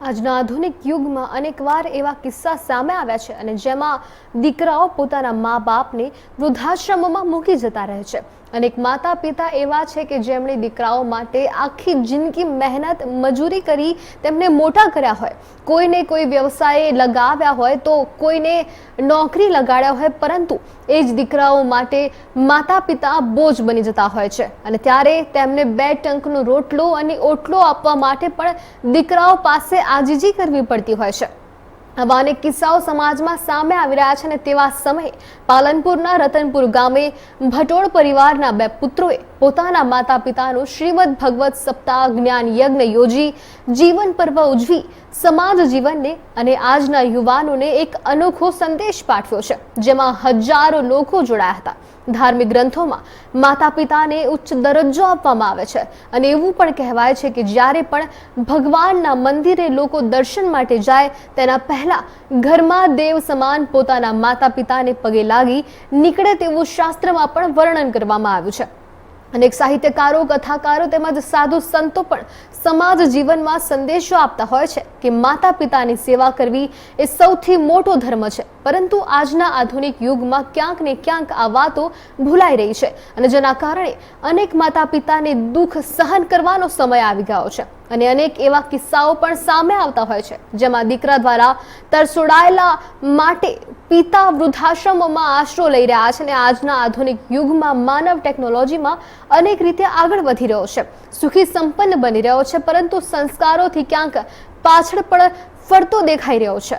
આજના આધુનિક યુગમાં અનેકવાર એવા કિસ્સા સામે આવ્યા છે અને જેમાં દીકરાઓ પોતાના મા બાપને વૃદ્ધાશ્રમોમાં મૂકી જતા રહે છે. અનેક માતા પિતા એવા છે કે જેમણે દીકરાઓ માટે આખી જિંદગી મહેનત, મજૂરી કરી તેમને મોટા કર્યા હોય. કોઈને કોઈ વ્યવસાયે લગાવ્યા હોય તો કોઈને નોકરી લગાડ્યા હોય, પરંતુ એ જ દીકરાઓ માટે માતા પિતા બોજ બની જતા હોય છે. અને ત્યારે તેમને બે ટંકનો રોટલો અને ઓટલો આપવા માટે પણ દીકરાઓ પાસે આજીજી કરવી પડતી હોય છે. આવા અનેક કિસ્સાઓ સમાજમાં સામે આવી રહ્યા છે અને તેવા સમયે પાલનપુરના રતનપુર ગામે ભટોળ પરિવારના બે પુત્રોએ પોતાના માતા પિતાનું શ્રીમદ ભગવત સપ્તાહ જ્ઞાન યજ્ઞ યોજી, જીવન પર્વ ઉજવી, સમાજ જીવનને અને આજના યુવાનોને એક અનોખો સંદેશ પાઠવ્યો છે, જેમાં હજારો લોકો જોડાયા હતા. ધાર્મિક ગ્રંથોમાં માતા પિતાને ઉચ્ચ દરજ્જો આપવામાં આવે છે અને એવું પણ કહેવાય છે કે જ્યારે પણ ભગવાનના મંદિરે લોકો દર્શન માટે જાય, તેના પહેલા ઘરમાં દેવ સમાન પોતાના માતા પિતાને પગે લાગી નીકળે તેવું શાસ્ત્રમાં પણ વર્ણન કરવામાં આવ્યું છે. અનેક સાહિત્યકારો, કથાકારો તેમજ સાધુ સંતો પણ સમાજ જીવનમાં સંદેશો આપતા હોય છે કે માતા પિતાની સેવા કરવી એ સૌથી મોટો ધર્મ છે. પરંતુ આજના આધુનિક યુગમાં ક્યાંક ને ક્યાંક આ વાતો ભૂલાઈ રહી છે અને જેના કારણે અનેક માતા પિતાને દુઃખ સહન કરવાનો સમય આવી ગયો છે. અને અનેક એવા કિસ્સાઓ પણ સામે આવતા હોય છે, જેમાં દીકરા દ્વારા તરસોડાયેલા માટે પિતા વૃદ્ધાશ્રમોમાં આશરો લઈ રહ્યા છે અને આજના આધુનિક યુગમાં માનવ ટેકનોલોજીમાં અનેક રીતે આગળ વધી રહ્યો છે. સુખી સંપન્ન બની રહ્યો છે, પરંતુ સંસ્કારોથી ક્યાંક પાછળ પણ ફરતો દેખાઈ રહ્યો છે.